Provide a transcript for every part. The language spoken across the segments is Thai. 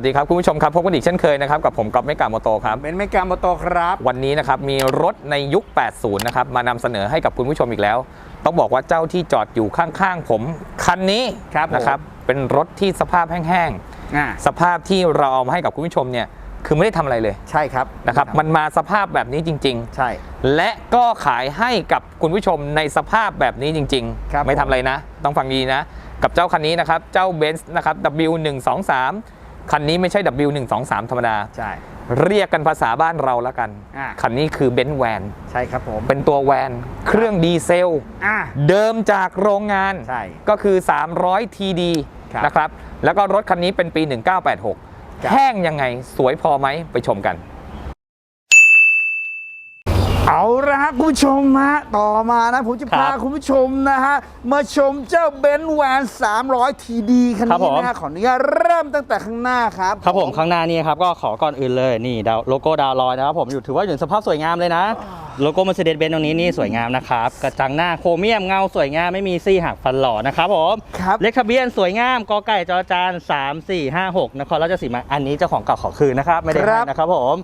วัสดีครับคุณผู้ชมครับพบกันอีกเช่นเคยนะครับกับผมก๊อฟเมกาโมโตครับเป็นเมกาโมโตครับ วันนี้นะครับมีรถในยุค 80 นะครับมานำเสนอให้กับคุณผู้ชมอีกแล้ว ต้องบอกว่าเจ้าที่จอดอยู่ข้างๆผมคันนี้ครับผมนะครับเป็นรถที่สภาพแห้งอ่าๆสภาพที่เราเอามาให้กับคุณผู้ชมเนี่ยคือไม่ได้ทำอะไรเลย ใช่ครับนะครับ มันมาสภาพแบบนี้จริงใช่ๆและก็ขายให้กับคุณผู้ชมในสภาพแบบนี้จริงครับๆไม่ทำอะไรนะ ต้องฟังดีนะ กับเจ้าคันนี้นะครับ เจ้า Benz นะครับ W123 คันนี้ไม่ใช่ W123 ธรรมดา ใช่ เรียกกันภาษาบ้านเราแล้วกัน อ่า คันนี้คือเบนซ์แวน ใช่ครับผม เป็นตัวแวน เครื่องดีเซล อ่า เดิมจากโรงงาน ใช่ก็คือ 300 TD ครับนะครับ แล้วก็รถคันนี้เป็นปี 1986 ครับ แห้งยังไง สวยพอไหม ไปชมกัน เอาละฮะคุณผู้ชมฮะต่อมานะ ผมจะครัพาบคุณผู้ชมนะฮะ มาชมเจ้าเบนซ์แวน300 TD คันครับนี้ผมนะฮะขออนุญาตเริ่มตั้งแต่ข้างหน้าครับครับผมข้างหน้านี่ครับก็ขอก่อนอื่นเลยนี่ดาวโลโก้ดาวลอยนะครับผมอยู่ถือว่าอยู่ในสภาพสวยงามเลยนะ โลโก้ Mercedes Benz ตรงนี้นี่สวยงามนะครับกระจังหน้าโครเมียมเงาสวยงามไม่มีซี่หักฟันหล่อนะครับผมครับ เลขทะเบียนสวยงามกอไก่จอจาน3 4 5 6นครราชสีมาอันนี้เจ้าของเก่าขอคืนนะครับไม่ได้ครัให้บนะครับผม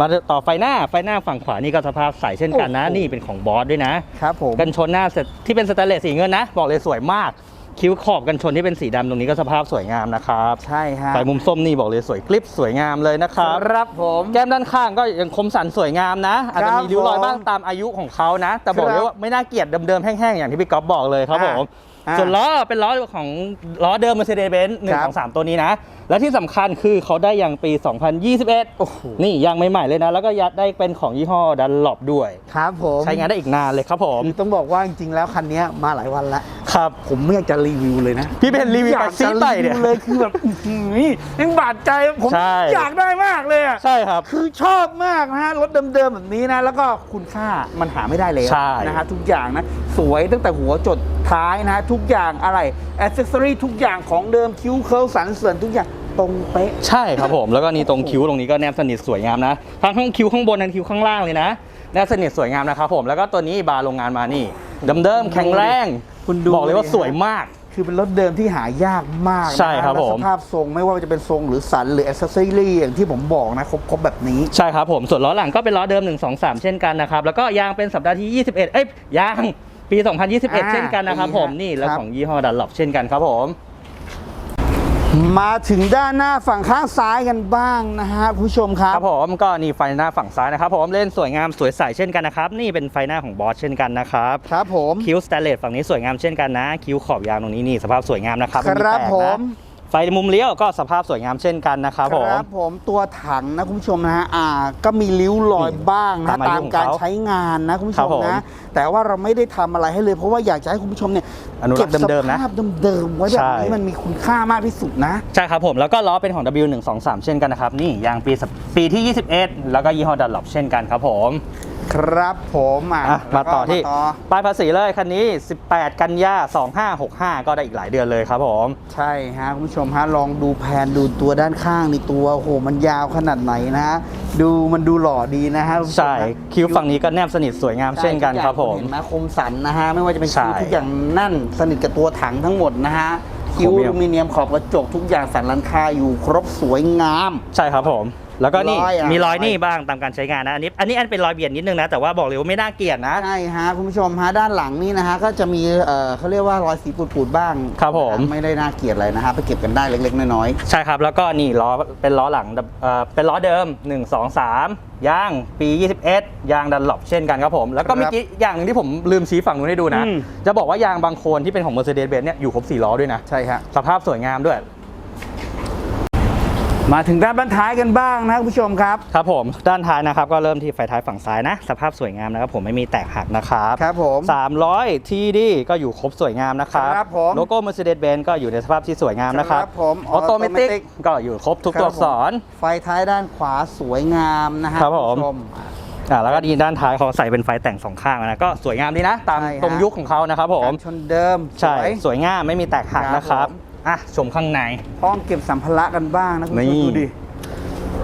มาต่อไฟหน้าไฟหน้าฝั่งขวานี่ก็สภาพใสเช่นกันนะโอ้โหนี่เป็นของบอสด้วยนะครับผมกันชนหน้าเสร็จที่เป็นสแตนเลสสีเงินนะ บอกเลยสวยมาก คิ้วขอบกันชนที่เป็นสีดำตรงนี้ก็สภาพสวยงามนะครับใช่ฮะไฟมุมส้มนี่บอกเลยสวยกลิปสวยงามเลยนะครับครับผมแก้มด้านข้างก็ยังคมสันสวยงามนะอาจจะมีริ้วรอยผมบ้างตามอายุของเขานะ แต่บอกครับเลยว่าไม่น่าเกลียดเดิมๆแห้งๆอย่างที่พี่ก๊อฟบอกเลยครับอ่าผมอ่าส่วนล้อเป็นล้อของล้อเดิม Mercedes-Benz หนึ่งครับของสามตัวนี้นะ และที่สำคัญคือเขาได้อย่างปี 2021 โอ้โห นี่ยังใหม่ๆเลยนะ แล้วก็ยัดได้เป็นของยี่ห้อดันหลบด้วย ครับผม ใช้งานได้อีกนานเลยครับผมคือต้องบอกว่าจริงๆแล้วคันนี้มาหลายวันแล้ว ครับ ผมไม่อยากจะรีวิวเลยนะ พี่เป็นรีวิวอยากไปซีจะไต่รีเนี่วิยวเลยคือแบบอื้อหือยังบาดใจผมใช่อยากได้มากเลยอะใช่ครับ คือชอบมากนะฮะรถเดิมๆแบบนี้นะ แล้วก็คุณค่ามันหาไม่ได้แล้วใช่นะฮะทุกอย่างนะสวยตั้งแต่หัวจดท้ายนะฮะทุกอย่างอะไรอ c เซสซอรี่ทุกอย่างของเดิมคิ้วเคิร์ลสันเสริญทุกอย่าง ตรงเป๊ะ ใช่ครับผม แล้วก็นี่ตรงคิ้วตรงนี้ก็แนบสนิทสวยงามนะ ทั้งข้างคิ้วข้างบนทั้งคิ้วข้างล่างเลยนะ แนบสนิทสวยงามนะครับผม แล้วก็ตัวนี้บาร์โรงงานมานี่เดิมๆแข็งแรง คุณดูบอกเลยว่าดิฮะสวยมาก คือเป็นรถเดิมที่หายากมากนะใช่ครับและผม สภาพทรงไม่ว่าจะเป็นทรงหรือสันหรืออ c เซสซอรี่อย่างที่ผมบอกนะครบๆแบบนี้ ใช่ครับผม ส่วนล้อหลังก็เป็นล้อเดิม 1 2 3 เช่นกันนะครับ แล้วก็ยางเป็นสัปดาห์ที่ 21 เอ้ยยางปีอ่า2021 เช่นกันนะครับผมปีฮะนี่แล้วครับของยี่ห้อดันหลบเช่นกันครับผม มาถึงด้านหน้าฝั่งข้างซ้ายกันบ้างนะฮะคุณผู้ชมครัคบรับผมก็นี่ไฟหน้าฝั่งซ้ายนะครับผมเล่นสวยงามสวยใสเช่นกันนะครับ นี่เป็นไฟหน้าของบอสเช่นกันนะครับ ครับผม คิ้วสแตนเลสฝั่งนี้สวยงามเช่นกันนะ คิ้วขอบยางตรงนี้นี่สภาพสวยงามนะครับครับไแตกนะผม ไฟมุมเลี้ยวก็สภาพสวยงามเช่นกันนะครับผม ครับผมตัวถังนะคุณผู้ชมนะฮะอ่าก็มีริ้วรอยบ้างนะตามอายุตามการของเขาใช้งานนะคุณผู้ชครัมบผมนะ แต่ว่าเราไม่ได้ทำอะไรให้เลยเพราะว่าอยากจะให้คุณผู้ชมเนี่ยอนุรักษ์เก็บสเดิมๆนะภาพเดิมๆไว้แบบใช่ นี้มันมีคุณค่ามากที่สุดนะ ใช่ครับผมแล้วก็ล้อเป็นของ W123 เช่นกันนะครับ นี่ยางปีสปีที่ 21 แล้วก็ยี่ห้อดันหลบเช่นกันครับผม ครับผมอะอะมาต่อที่แล้วก็มาต่อป้ายภาษีเลยคันนี้ 18 กันยา2565 ก็ได้อีกหลายเดือนเลยครับผม ใช่ฮะคุณผู้ชมฮะลองดูแผนดูตัวด้านข้างนี่ตัวโอ้โหมันยาวขนาดไหนนะฮะดูมันดูหล่อดีนะฮะณผู้ชมใช่นะคิ้วฝั่งนี้ก็แนบสนิทสวยงามเช่นกันครับผม เห็นไหมคมสันนะฮะไม่ว่าจะเป็นใช่คิ้วทุกอย่างแนั่นสนิทกับตัวถังทั้งหมดนะฮะคิ้วโครอเมียมลูมิเนียมขอบกระจกทุกอย่างสันหลังคาอยู่ครบสวยงาม ใช่ครับผม แล้วก็นี่รอยอะ มีรอยนี่บ้างตามการใช้งานนะ อันนี้อันนี้อันเป็นรอยเบียดนิดนึงนะ แต่ว่าบอกเลยว่าไม่น่าเกลียดนะ ใช่ฮะคุณผู้ชมฮะด้านหลังนี่นะฮะก็จะมีเอ่อเขาเรียกว่ารอยสีปูดๆบ้างครับผม นะฮะไม่ได้น่าเกลียดอะไรนะฮะไปเก็บกันได้เล็กๆน้อยใช่ครับ แล้วก็นี่ล้อเป็นล้อหลังเอ่อเป็นล้อเดิม 1 2 3 ยางปี 21 ยางดันหลบเช่นกันครับผม แล้วก็เมื่อกี้อย่างหนึงที่ผมลืมชี้ฝั่งนู้นให้ดูนะ อืม จะบอกว่ายางบางโคนที่เป็นของ Mercedes-Benz เนี่ยอยู่ครบ 4 ล้อด้วยนะ ๆ ใช่ฮะสภาพสวยงามด้วย มาถึงด้านบ้านท้ายกันบ้างนะครับคุณผู้ชมครับ ครับผมด้านท้ายนะครับก็เริ่มที่ไฟท้ายฝั่งซ้ายนะ สภาพสวยงามนะครับผมไม่มีแตกหักนะครับครับผม300 ทีดีก็อยู่ครบสวยงามนะครับครับผมโลโก้ Mercedes-Benz ก็อยู่ในสภาพที่สวยงามนะครับครับผมออโตเมติก Automatic ก็อยู่ครบทุกตัวอักษร ไฟท้ายด้านขวาสวยงามนะฮะครับผมณผู้ชมอ่าแล้วก็ดีด้านท้ายเขาใส่เป็นไฟแต่งสองข้างนะก็สวยงามดีนะ ตามใช่ฮะตรงยุคของเขานะครับผมการชนเดิมใช่สวยสวยงามไม่มีแตกหักครับนะครับผม อะชมข้างในห้องเก็บสัมภาระกันบ้างนะคุณผู้ชนี่มดูดิ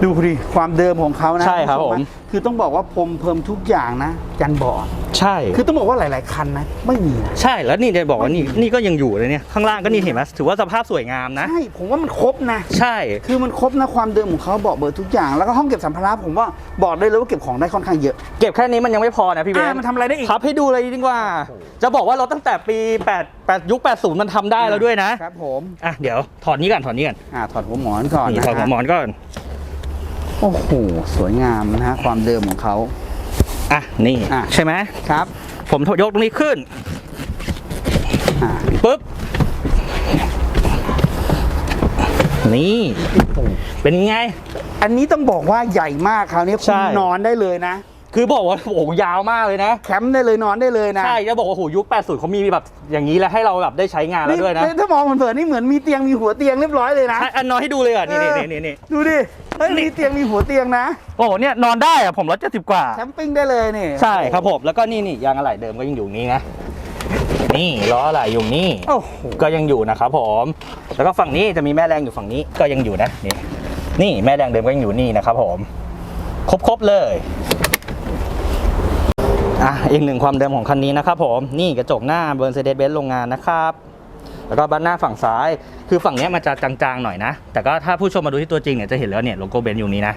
ดูดิความเดิมของเขานะใช่ครับณผู้ชผมนะ คือต้องบอกว่าพรมเพิ่มทุกอย่างนะยันบอร์ดใช่ คือต้องบอกว่าหลาย ๆ คันนะ ไม่มีนะ ใช่แล้วนี่จะบอกว่านี่นี่ก็ยังอยู่เลยเนี่ยข้างล่างก็นี่เห็นไหมถือว่าสภาพสวยงามนะ ใช่ ผมว่ามันครบนะ ใช่ คือมันครบนะความเดิมของเขาบอกเบอร์ทุกอย่าง แล้วก็ห้องเก็บสัมภาระผมว่าบอกได้เลยว่าเก็บของได้ค่อนข้างเยอะ เก็บแค่นี้มันยังไม่พอนะพี่เบอ่านมันทำอะไรได้อีกพับให้ดูเลยดีกว่า จะบอกว่ารถตั้งแต่ปี8 8ยุค80 มันทำได้แล้วด้วยนะครับผมอะเดี๋ยวถอดนี้ก่อนถอดนี้ก่อนอ่าถอดหัวหมอนก่อนนี่นะถอดหัวหมอนก่อน โอ้โหสวยงามนะฮะความเดิมของเขา อะนี่อะ ใช่ไหมครับผมยกตรงนี้ขึ้นอ่าปุ๊บนี่ เป็นไง อันนี้ต้องบอกว่าใหญ่มากคราวนี้คุใช่ ณนอนได้เลยนะ คือบอกว่าโอ้โหยาวมากเลยนะ แคมป์ได้เลยนอนได้เลยนะใช่จะบอกว่าโอ้โหยุค 80เขามีแบบอย่างนี้แล้วให้เราแบบได้ใช้งานแล้วด้วยนะถ้ามองเผินๆนี่เหมือนมีเตียงมีหัวเตียงเรียบร้อยเลยนะใช่อันนอนให้ดูเลยอะนี่เอนี่อนี่นี่ดูดิ เฮ้ยมีเตียงมีหัวเตียงนะ โอ้โหเนี่ยนอนได้อะผมร้อยเจ็ดสิบกว่า แคมปิ้งได้เลยนี่ใช่ครับผม แล้วก็นี่นี่ยางอะไหล่เดิมก็ยังอยู่นี่นะ นี่ล้ออะไหล่อยู่นี่โอ้โหก็ยังอยู่นะครับผม แล้วก็ฝั่งนี้จะมีแม่แรงอยู่ฝั่งนี้ก็ยังอยู่นะนี่นี่แม่แรงเดิมก็ยังอยู่นี่นะครับผม ครบๆเลยอะอีกหนึ่งความเดิมของคันนี้นะครับผมนี่กระจกหน้าเบอร์เซเดสเบนซ์โรงงานนะครับ แล้วก็บ้านหน้าฝั่งซ้าย คือฝั่งนี้มันจะจางๆหน่อยนะ แต่ก็ถ้าผู้ชมมาดูที่ตัวจริงเนี่ยจะเห็นแล้วเนี่ยโลโก้เบนซ์อยู่นี้นะ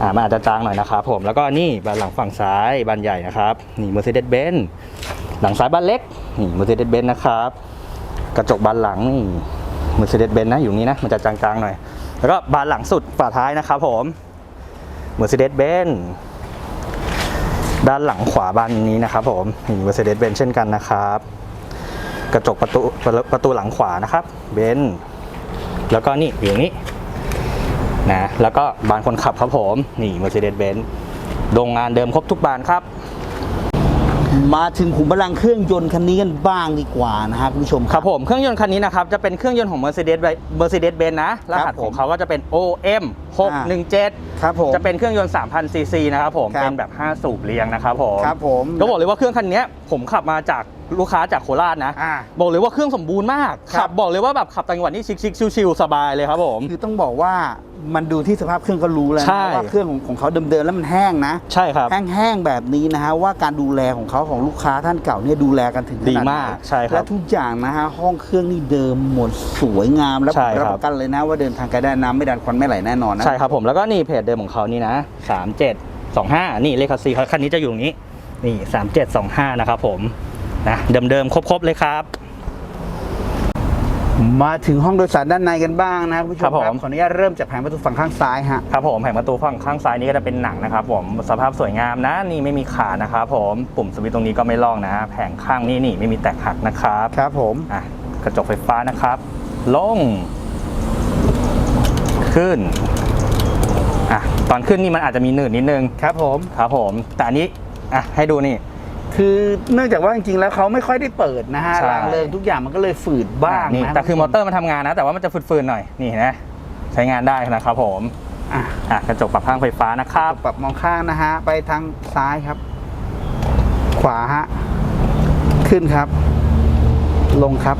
อ่ามันอาจจะจางหน่อยนะครับผมแล้วก็นี่บานหลังฝั่งซ้ายบานใหญ่นะครับนี่ Mercedes Benz หลังซ้ายบานเล็กนี่ Mercedes Benz นะครับกระจกบานหลังนี่ Mercedes Benz นะอยู่นี้นะมันจะจางๆหน่อย แล้วก็บานหลังสุดฝาท้ายนะครับผม Mercedes Benz ด้านหลังขวาบานนี้นะครับผมนี่ Mercedes Benz เช่นกันนะครับ กระจกประตูประตูหลังขวานะครับเบนซ์แล้วก็นี่อยู่นี้นะแล้วก็บานคนขับครับผมนี่ Mercedes Benz โรงงานเดิมครบทุกบานครับ มาถึงขุมพลังเครื่องยนต์คันนี้กันบ้างดีกว่านะฮะคุณผู้ชมครับผมเครื่องยนต์คันนี้นะครับจะเป็นเครื่องยนต์ของ Mercedes Mercedes Benz นะรหัสครับผมของเขาก็จะเป็น OM 617 ครับผม จะเป็นเครื่องยนต์3,000ซีซีนะครับผม ครับ เป็นแบบ 5 สูบเรียงนะครับผม ครับผมก็บอกเลยว่าเครื่องคันนี้ผมขับมาจากลูกค้าจากโคราชนะ อ่า บอกเลยว่าเครื่องสมบูรณ์มาก ครับ ขับบอกเลยว่าแบบขับต่างจังหวัดนี่ชิคๆชิวๆสบายเลยครับผม คือต้องบอกว่ามันดูที่สภาพเครื่องก็รู้แล้วใช่ นะว่าเครื่องของของเขาเดิมๆแล้วมันแห้งนะ ใช่ครับ แห้งๆแบบนี้นะฮะว่าการดูแลของเขาของลูกค้าท่านเก่าเนี่ยดูแลกันถึงขนาดดีไหนมากใช่ครับและทุกอย่างนะฮะห้องเครื่องนี่เดิมหมดสวยงามและใช่ผมครับ รับประกันเลยนะว่าเดินทางไกลได้น้ำไม่ดันควันไม่ไหลแน่นอนนะใช่ครับผมแล้วก็นี่เพจเดิมของเขานี่นะ3725 นี่เลขคัสซีเขาคันนี้จะอยู่ตรงนี้ นี่ 3725 นะครับผมนะเดิมๆครบๆเลยครับ มาถึงห้องโดยสารด้านในกันบ้างนะคุณผู้ชมครับผม ขออนุญาตเริ่มจากแผงประตูฝั่งข้างซ้ายฮะครับผมแผงประตูฝั่งข้างซ้ายนี้ก็จะเป็นหนังนะครับผมสภาพสวยงามนะ นี่ไม่มีขานะครับผมปุ่มสวิตช์ตรงนี้ก็ไม่ลอกนะ แผงข้างนี่นี่ไม่มีแตกหักนะครับครับผมอะกระจกไฟฟ้านะครับ ลง ขึ้นอะ ตอนขึ้นนี่มันอาจจะมีหนืดนิดนึงครับผมครับผม แต่อันนี้อะให้ดูนี่ คือเนื่องจากว่าจริงๆแล้วเขาไม่ค่อยได้เปิดนะฮะใช่ รางเริงทุกอย่างมันก็เลยฝืดบ้างนี่นะแต่คือมอเตอร์มันทำงานนะ แต่ว่ามันจะฟืดๆหน่อยนี่เห็นะใช้งานได้นะครับผมอะอะกระจกปรับข้างไฟฟ้านะครับ ปรับมองข้างนะฮะ ไปทางซ้ายครับ ขวาฮะ ขึ้นครับ ลงครับ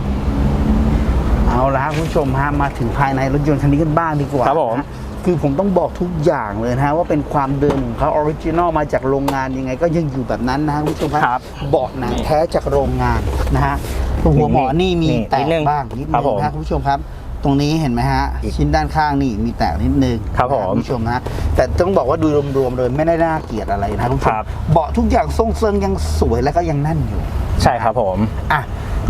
เอาละครับคุณผู้ชมฮะมาถึงภายในรถยนต์คันนี้กันบ้างดีกว่าครับผม นะฮะ คือผมต้องบอกทุกอย่างเลยนะฮะว่าเป็นความเดิมของเขาออริจินอลมาจากโรงงานยังไง ก็ยังอยู่แบบนั้นนะฮะคุณผู้ชมครับเบาะหนังแท้จากโรงงานนะฮะตัวหัวหมอนี่มีนี่แตนิกดนึงบ้างนิดครันึบงผมนะคุณผู้ชมครับ ตรงนี้เห็นไหมฮะชิ้นด้านข้างนี่มีแตกนิดนึงครับผมนะคุณผู้ชมนะแต่ต้องบอกว่าดูรวมๆเลยไม่ได้น่าเกลียดอะไรนะคุณผู้ชครัมบ เบาะทุกอย่างทรงเซิงยังสวยและก็ยังแน่นอยู่ ใช่ครับผม อะ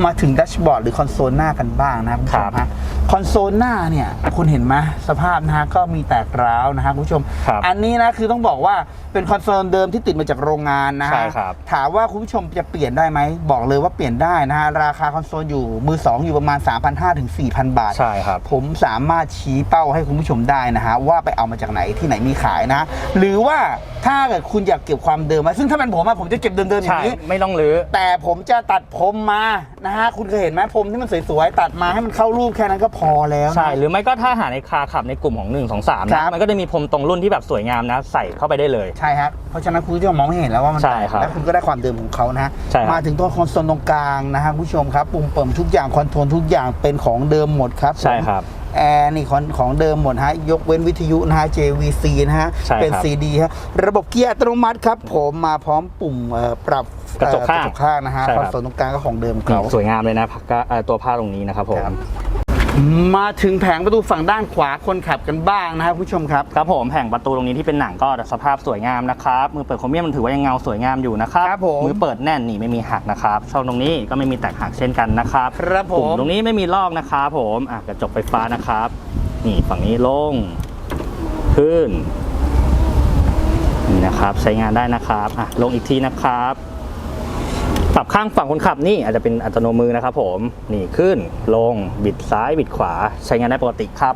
มาถึงดัชบอร์ดหรือคอนโซลหน้ากันบ้างนะครับคุณผู้ชมครัฮะบค อนโซลหน้าเนี่ยคุณเห็นไหมสภาพนะฮะก็มีแตกร้าวนะฮะคุณผู้ชม ครับอันนี้นะคือต้องบอกว่าเป็นคอนโซลเดิมที่ติดมาจากโรงงานนะฮะใช่ครับ ถามว่าคุณผู้ชมจะเปลี่ยนได้ไหมบอกเลยว่าเปลี่ยนได้นะฮะราคาคอนโซลอยู่มือสองอยู่ประมาณ 3,500ถึง4,000 บาท ใช่ครับ ผมสามารถชี้เป้าให้คุณผู้ชมได้นะฮะว่าไปเอามาจากไหนที่ไหนมีขายนะ หรือว่า ถ้าเกิดคุณอยากเก็บความเดิมมาซึ่งถ้าเป็นผมอะผมจะเก็บเดิมๆอย่าใช่งนี้ ไม่ต้องรื้อ แต่ผมจะตัดผมมานะฮะคุณเคยเห็นไหมผมที่มันสวยๆตัดมาให้มันเข้ารูปแค่นั้นก็พอแล้วนะ ใช่ หรือไม่ก็ถ้าหาในคาขับในกลุ่มของ 1 2 3ครันะบ มันก็จะมีพรมตรงรุ่นที่แบบสวยงามนะ ใส่เข้าไปได้เลย ใช่ครับเพราะฉะนั้นคุณจะมองไม่เห็นแล้วว่ามันใช่ครับแล้วคุณก็ได้ความเดิมของเขานะฮะใช่ครับ มาถึงตัวคอนโซลตรงกลางนะฮะคุณผู้ชมครับปุ่มเปิมทุกอย่างคอนโทรลทุกอย่างเป็นของเดิมหมดครับผม ใช่ครับ แอร์นี่ของของเดิมหมดฮะยกเว้นวิทยุนะฮะ JVC นะฮะ ใช่ครับเป็น CD ฮะระบบเกียร์อัตโนมัติครับ ผมมาพร้อมปุ่มเอ่อปรับกระจกข้างเอ่อกระจกข้างนะฮะใช่คครัอนบ โซลตรงกลางก็ของเดิมนี่เขา สวยงามเลยนะพักก็เอ่อตัวผ้าตรงนี้นะครับผมครับ มาถึงแผงประตูฝั่งด้านขวาคนขับกันบ้างนะครับผู้ชมครับ ครับผมแผงประตูตรงนี้ที่เป็นหนังก็สภาพสวยงามนะครับมือเปิดโครเมียมมันถือว่ายังเงาสวยงามอยู่นะครับครับผมมือเปิดแน่นนี่ไม่มีหักนะครับช่องตรงนี้ก็ไม่มีแตกหักเช่นกันนะครับครับผมปุ่มตรงนี้ไม่มีลอกนะครับผมอะกระจกไฟฟ้านะครับนี่ฝั่งนี้ลงขึ้นนี่นะครับใช้งานได้นะครับอะลงอีกทีนะครับ ปรับข้างฝั่งคนขับนี่อาจจะเป็นอัตโนมือนะครับผมนี่ขึ้นลงบิดซ้ายบิดขวาใช้งานได้ปกติครับ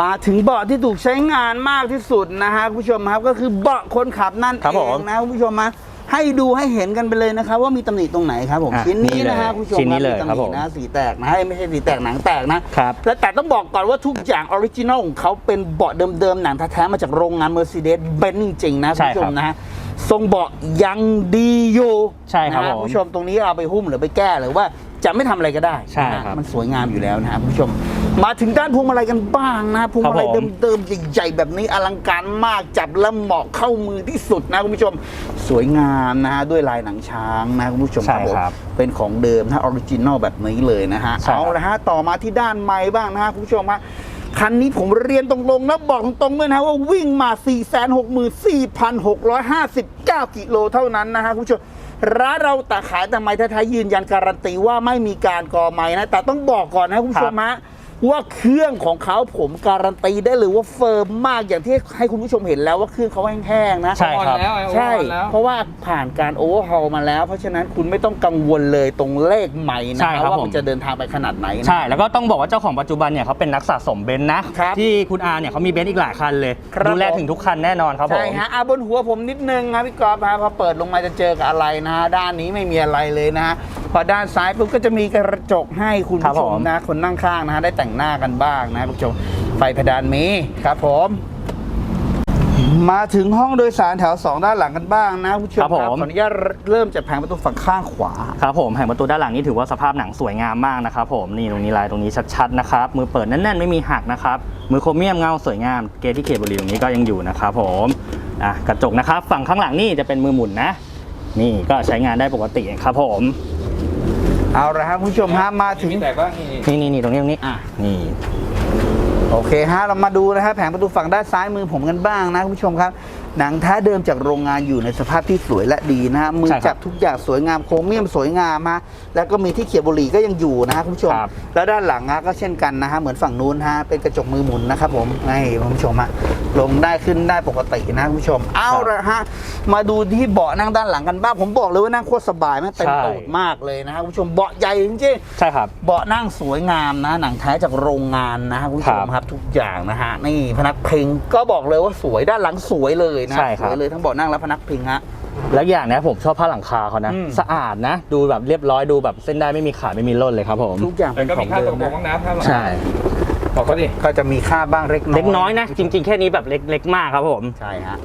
มาถึงเบาะที่ถูกใช้งานมากที่สุดนะฮะคุณผู้ชมครับก็คือเบาะคนขับนั่นครับเอผงมนะคุณผู้ชมมาให้ดูให้เห็นกันไปเลยนะครับ ว่ามีตำหนิตรงไหตรงไหนครับผมอะชิ้นนี้นะฮะนี่เลยคุณผู้ชมชิ้นนี้เลยมีครับตำหผนิมนะสีแตกนะให้ไม่ใช่สีแตกหนังแตกนะครับและแต่ต้องบอกก่อนว่าทุกอย่างออริจินอลของเขาเป็นเบาะเดิมๆหนังแท้ๆมาจากโรงงาน Mercedes Benz จริงๆนะคุณผู้ชมนะฮะ ทรงเบาะยังดีอยู่ใช่ครับนะฮะผมคุณผู้ชมตรงนี้เอาไปหุ้มหรือไปแก้หรือว่าจะไม่ทำอะไรก็ได้ใช่นะฮะครับมันสวยงามอยู่แล้วนะครับคุณผู้ชม มาถึงด้านพวงมาลัยกันบ้างนะพวงมาลัยครับผม เดิมๆใหญ่ๆแบบนี้อลังการมากจับแล้วเหมาะเข้ามือที่สุดนะคุณผู้ชมสวยงามนะฮะด้วยลายหนังช้างนะคุณผู้ชมใช่ผมครับเป็นของเดิมนะออริจินอลแบบนี้เลยนะฮะใช่ครับ เอาละฮะต่อมาที่ด้านไม้บ้างนะฮะคุณผู้ชมฮะ คันนี้ผมเรียนตรงๆนะบอกตรงๆด้วยนะว่าวิ่งมา 464,659 กิโลเท่านั้นนะฮะคุณผู้ชมร้านเราแต่ขายแต่ไม้แท้ๆยืนยันการันตีว่าไม่มีการกอไม้นะ แต่ต้องบอกก่อนนะคุณผู้ชมฮะ ว่าเครื่องของเขาผมการันตีได้เลยว่าเฟิร์มมากอย่างที่ให้คุณผู้ชมเห็นแล้วว่าเครื่องเขาแห้งๆนะใช่ครับใช่เพราะว่าผ่านการโอเวอร์ฮอลมาแล้ว เพราะฉะนั้นคุณไม่ต้องกังวลเลยตรงเลขใหม่นะใช่ครับว่าผม มันจะเดินทางไปขนาดไหนนะ ใช่แล้วก็ต้องบอกว่าเจ้าของปัจจุบันเนี่ยเขาเป็นนักสะสมเบนซ์นะครับที่คุณอาเนี่ยเขามีเบนซ์อีกหลายคันเลย ครับดูแลผม ถึงทุกคันแน่นอนครับผมใช่ฮะอะบนหัวผมนิดนึงครับพี่กอล์ฟฮะพอเปิดลงมาจะเจอกับอะไรนะฮะด้านนี้ไม่มีอะไรเลยนะฮะพอด้านซ้ายปุ๊บก็จะมีกระจกให้คุณครับผู้ชผมมนะคนนั่งข้างนะฮะได้แต่งหน้ากันบ้างนะคุณผู้ชมไฟเพดานมีครับผมมาถึงห้องโดยสารแถวสองด้านหลังกันบ้างนะคุณผู้ชมครับผมขออนุญาตเริ่มจากแผงประตูฝั่งข้างขวาครับผมแผงประตูด้านหลังนี่ถือว่าสภาพหนังสวยงามมากนะครับผมนี่ตรงนี้ลายตรงนี้ชัดๆนะครับมือเปิดแน่นๆไม่มีหักนะครับมือโครเมียมเงาสวยงามเกรดที่เคบรีตรงนี้ก็ยังอยู่นะครับผมอะกระจกนะครับฝั่งข้างหลังนี่จะเป็นมือหมุนนะ นี่ก็ใช้งานได้ปกติครับผม เอาละครับคุณผู้ชมฮะมาถึงมีแต่ว่านี่นี่นี่นี่ตรงนี้ตรงนี้อะนี่โอเคฮะเรามาดูนะฮะแผงประตูฝั่งด้านซ้ายมือผมกันบ้างนะคุณผู้ชมครับ หนังแท้เดิมจากโรงงานอยู่ในสภาพที่สวยและดีนะฮะมือใช่ครับจับทุกอย่างสวยงามโครเมียมสวยงามฮะแล้วก็มีที่เขียบบุหรี่ก็ยังอยู่นะฮะคุณผู้ชม ครับ แล้วด้านหลังฮะก็เช่นกันนะฮะเหมือนฝั่งนู้นฮะเป็นกระจกมือหมุนนะครับผมนี่คุณผู้ชมฮะลงได้ขึ้นได้ปกตินะคุณผู้ชม เอาละฮะมาดูที่เบาะนั่งด้านหลังกันบ้างผมบอกเลยว่านั่งโคตรสบายแม่งเต็มใช่ตูดมากเลยนะฮะคุณผู้ชมเบาะใหญ่จริงๆ ใช่ครับ เบาะนั่งสวยงามนะ หนังแท้จากโรงงานนะฮะคุณผู้ชมครับครับทุกอย่างนะฮะนี่พนักพิงก็บอกเลยว่าสวยด้านหลังสวยเลยนะใช่ครับ สวยเลยทั้งเบาะนั่งและพนักพิงฮะ แล้วอย่างเนี้ยผมชอบผ้าหลังคาเขานะ อืม สะอาดนะ ดูแบบเรียบร้อยดูแบบเส้นได้ไม่มีขาดไม่มีร่นเลยครับผม ทุกอย่างแต่เป็นก็ขอมีงค่าเดิตมกลงนะห้องน้ำข้างหลังใช่บอกเขาดิก็จะมีค่าบ้างเล็กน้อยเล็กน้อยนะ จริง ๆ แค่นี้แบบเล็กเล็กมากครับผม ใช่ฮะ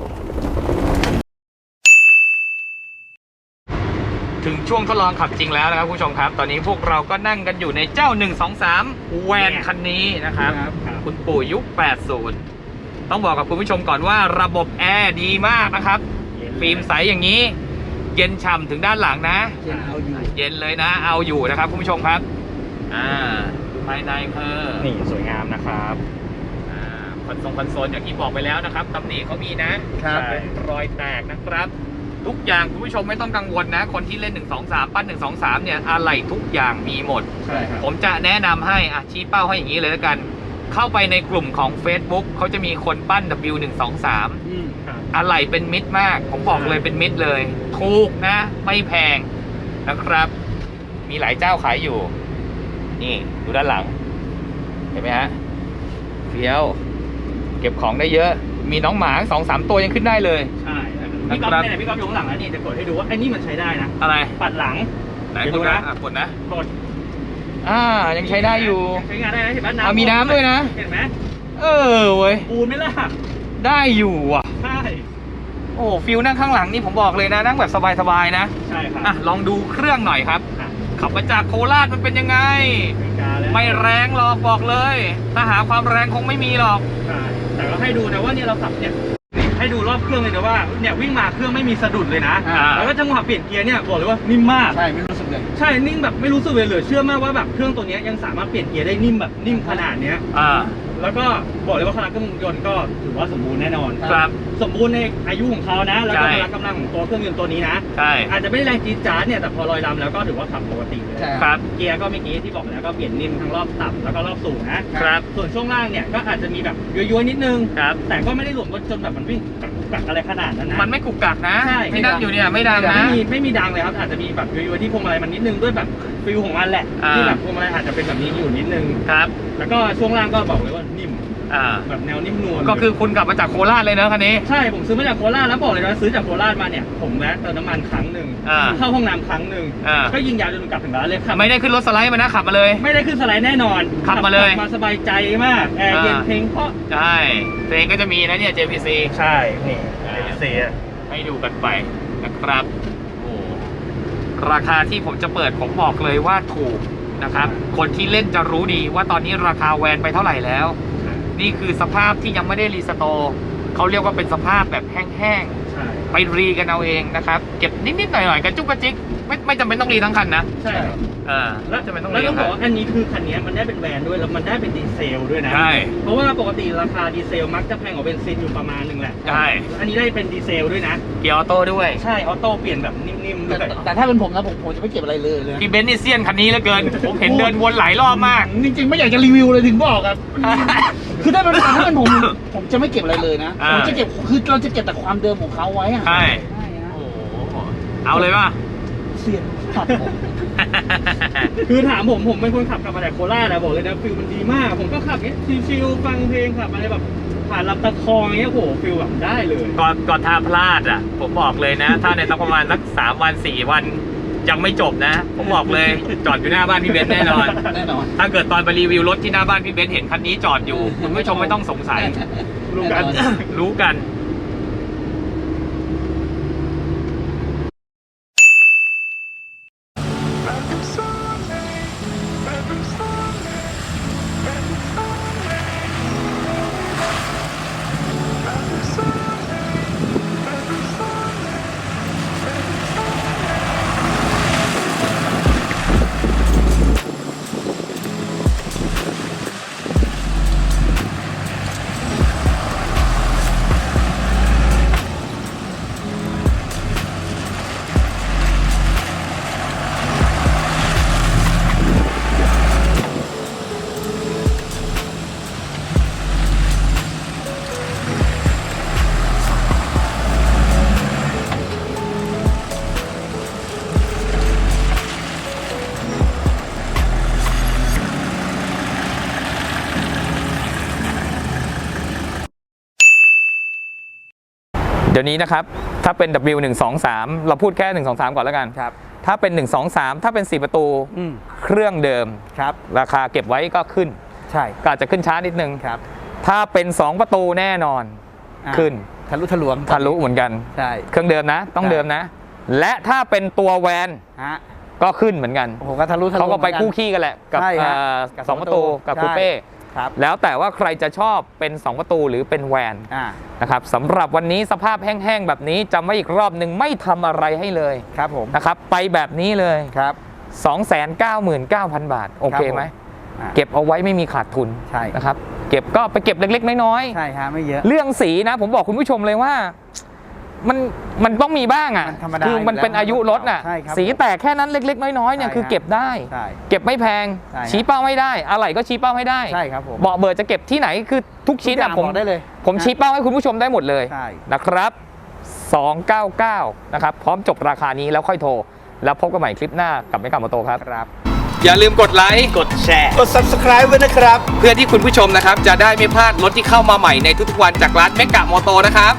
ถึงช่วงทดลองขับจริงแล้วนะครับคุณผู้ชมครับ ตอนนี้พวกเราก็นั่งกันอยู่ในเจ้า 1 2 3 แวนคันนี้นะครับ คุณปู่ยุค 80 ต้องบอกกับคุณผู้ชมก่อนว่าระบบแอร์ดีมากนะครับ ฟิล์มใสอย่างนี้ เย็นฉ่ำถึงด้านหลังนะเอาอยู่เย็นเลยนะ เอาอยู่นะครับคุณผู้ชมครับ อ่าภายในคือนี่สวยงามนะครับอ่าคอนโซลคอนโซลอย่างที่บอกไปแล้วนะครับตำหนิเขามีนะครับเป็นรอยแตกนะครับ ทุกอย่างคุณผู้ชมไม่ต้องกังวลนะ คนที่เล่น 1 2 3 ปั้น 1 2 3 เนี่ยอะไรทุกอย่างมีหมด ใช่ครับผมจะแนะนำให้อะชี้เป้าให้อย่างนี้เลยแล้วกัน เข้าไปในกลุ่มของ Facebook เขาจะมีคนปั้น W 1 2 3 อืมครับอะไรเป็นมิตรมาก ผมบอกเลยเป็นมิตรเลย ถูกนะ ไม่แพงนะครับ มีหลายเจ้าขายอยู่ นี่ดูด้านหลัง เห็นไหมฮะเฟี้ยว เก็บของได้เยอะ มีน้องหมาสองสามตัวยังขึ้นได้เลย ใช่พี่ก๊อฟเนี่ยพี่ก๊อฟอยู่ข้างหลังแล้วนี่จะกดให้ดูว่าไอ้นี่มันใช้ได้นะ อะไร ปัดหลัง ไหนเดี๋ยวกดูดนะ นะอะกดนะ กด อ่ายังใช้ได้อยู่ ใช้งานได้นะเห็นไหมเอามีน้ำด้วยนะ เห็นไหมเออเว้ยปูนไหม่ล่ะได้อยู่อะ ใช่โอ้ฟิลนั่งข้างหลังนี่ผมบอกเลยนะนั่งแบบสบายๆนะใช่ครับอะลองดูเครื่องหน่อยครับ อะขับมาจากโคราชมันเป็นยังไงอเมริกาแล้วไม่แรงหรอกบอกเลย ถ้าหาความแรงคงไม่มีหรอก ใช่แต่ก็ให้ดูนะว่าเนี่ยเราขับเนี่ย ให้ดูรอบเครื่องเลยนะว่าเนี่ยวิ่งมาเครื่องไม่มีสะดุดเลยนะอ่า แล้วก็จังหวะเปลี่ยนเกียร์เนี่ยบอกเลยว่านิ่มมาก ใช่ไม่รู้สึกเลย ใช่นิ่งแบบไม่รู้สึกเลยเหลือเชื่อมากว่าแบบเครื่องตัวเนี้ยยังสามารถเปลี่ยนเกียร์ได้นิ่มแบบนิ่มขนาดเนี้ย อ่า แล้วก็บอกเลยว่าพลังเครื่องยนต์ก็ถือว่าสมบูรณ์แน่นอน ครับ สมบูรณ์ในอายุของเขานะ แล้วก็ใช่พละกำลังของตัวเครื่องยนต์ตัวนี้นะ ใช่ อาจจะไม่ได้แรงจี๊ดจ๊าดเนี่ย แต่พอลอยลำแล้วก็ถือว่าขับปกติเลย ใช่ ครับ เกียร์ก็เมื่อกี้ที่บอกไปแล้วก็เปลี่ยนนิ่มทั้งรอบต่ำแล้วก็รอบสูงนะ ครับ ส่วนช่วงล่างเนี่ยก็อาจจะมีแบบย้อยๆนิดนึง ครับ แต่ก็ไม่ได้หลวมจนแบบมันวิ่งกัก กักอะไรขนาดนั้นนะ มันไม่กุกกักนะใช่ที่นั่งอยู่เนี่ยไม่ดังนะ ไม่มีไม่มีดังเลยครับอาจจะมีแบบย้อยๆที่พวงมาลัยมันนิดนึงด้วยแบบฟิลของมันแหละอ่า ที่แบบพวงมาลัยอาจจะเป็นแบบนี้อยู่นิดนึง ครับ แล้วก็ช่วงล่างก็บอกเลยว่านิ่ม อ่า แบบแนวนิ่มนวลก็คือคุณกลับมาจากโคราชเลยเนอะคันนี้ ใช่ผมซื้อมาจากโคราชแล้วบอกเลยนะซื้อจากโคราชมาเนี่ยผมแวะเติมน้ำมันครั้งหนึ่งอ่าเข้าห้องน้ำครั้งหนึ่งอ่า ก็ยิงยาวจนกลับถึงร้านเลยครับไม่ได้ขึ้นรถสไลด์มานะขับมาเลย ไม่ได้ขึ้นสไลด์แน่นอนขับมาเลยขับมาสบายใจมากแอร์เย็นอ่า เพลงเพราะใช่เพลงก็จะมีนะเนี่ย JPC ใช่นี่อ่าเสียให้ดูกันไปนะครับโอ้ราคาที่ผมจะเปิดผมบอกเลยว่าถูกนะครับ คนที่เล่นจะรู้ดีว่าตอนนี้ราคาแวนไปเท่าไหร่แล้ว นี่คือสภาพที่ยังไม่ได้รีสโตร์เขาเรียกว่าเป็นสภาพแบบแห้งใช่ๆไปรีกันเอาเองนะครับ เก็บนิดๆหน่อยๆกันจุกกระจิก ไม่ไม่จำเป็นต้องรีทั้งคันนะใช่ครับเออแล้วจำเป็นต้องแล้วรีต้ทั้องงบคัอนกว่าอันนี้คือคันนี้มันได้เป็นแบรนด์ด้วยแล้วมันได้เป็นดีเซลด้วยนะใช่ เพราะว่าปกติราคาดีเซลมักจะแพงกว่าเบนซินอยู่ประมาณหนึ่งแหละใช่อันนี้ได้เป็นดีเซลด้วยนะ เกียร์ออโต้ด้วยใช่ออโต้เปลี่ยนแบบนิ่มๆแต่ด้วยแต่ถ้าเป็นผมนะผมผมจะไม่เก็บอะไรเลยเลยนะพี่เบนซ์นี่เซียนคันนี้เหลือเกิน ผมเห็นเดินวนหลายรอบมาก จริงๆ ไม่อยากจะรีวิวเลยถึงบอกครับคือถ้าเป็นถ้าเป็นผม ผมจะไม่เก็บอะไรเลยนะอ่า ผมจะเก็บคือเราจะเก็บแต่ความเดิมของเขาไว้อะใช่ ใช่ฮะโอ้โหเอาเลยป่ะ เสียนตัดผม คือถามผมผมเป็นคนขับกลับมาจากโคราชนะบอกเลยนะฟิลมันดีมาก ผมก็ขับเนี้ยชิลๆฟังเพลงขับอะไรแบบผ่านลำตะคองอย่างเงี้ยโหฟิลแบบได้เลยก่อนก่อนถ้าพลาดอะ ผมบอกเลยนะ ถ้าในสักประมาณสักสามวันสี่วันยังไม่จบนะ ผมบอกเลย จอดอยู่หน้าบ้านพี่เบนซ์แน่นอน แน่นอนถ้าเกิดตอนไปรีวิวรถที่หน้าบ้านพี่เบนซ์เห็นคันนี้จอดอยู่ คุณผู้ชมไม่ต้องสงสัย รู้กันแน่นอนรู้กัน ดี๋ยวนี้นะครับ ถ้าเป็น W 1 2 3 เราพูดแค่ 1 2 3 ก่อนแล้วกัน ครับ ถ้าเป็น 1 2 3 ถ้าเป็น 4 ประตูอืมเครื่องเดิม ครับ ราคาเก็บไว้ก็ขึ้น ใช่ก็อาจจะขึ้นช้านิดนึง ครับถ้าเป็น 2 ประตูแน่นอน อ่าขึ้น ทะลุทะลวงทะลุเหมือนกัน ใช่เครื่องเดิมนะ ต้องใช่เดิมนะ และถ้าเป็นตัวแวนฮะก็ขึ้นเหมือนกัน โอ้โหก็ทะลุทะลวงเขาก็ไปหมือนนคู่ขี้กันแหละ กับใช่ฮะเอ่อกับสองประตูสองประตูกับใช่คูเป้ ครับแล้วแต่ว่าใครจะชอบเป็น 2 ประตูหรือเป็นแวนอ่านะครับสำหรับวันนี้สภาพแห้งๆแบบนี้จำไว้อีกรอบหนึ่งไม่ทำอะไรให้เลยครับผมนะครับไปแบบนี้เลยครับ 299,000 บาท โอเคไหมอ่าเก็บเอาไว้ไม่มีขาดทุนใช่นะครับ เก็บก็ไปเก็บเล็กๆ น้อยใช่ฮะไม่เยอะๆเรื่องสีนะ ผมบอกคุณผู้ชมเลยว่า มันมันต้องมีบ้างอะมันธรรมดาคือมันเป็นอายุรถน่ะ ใช่ครับสีแตกแค่นั้นเล็กๆ น้อยๆเนี่ยใช่คือครับเก็บได้ ใช่เก็บไม่แพง ใช่ครับ ชี้เป้าไม่ได้ อะไรก็ชี้เป้าให้ได้ใช่ครับผมเบาะเบิร์ดจะเก็บที่ไหนคือทุกชิ้นทุกออะย่างผมบอกได้เลยผมชี้เป้าให้คุณผู้ชมได้หมดเลยใช่ นะครับ 299 นะครับ พร้อมจบราคานี้แล้วค่อยโทร แล้วพบกันใหม่คลิปหน้ากับไม่กลับมาโตครับ ครับ อย่าลืมกดไลค์ กดแชร์ กด subscribe ไว้นะครับ เพื่อที่คุณผู้ชมนะครับ จะได้ไม่พลาดรถที่เข้ามาใหม่ในทุกๆวันจากร้านเมกะมอโตนะครับ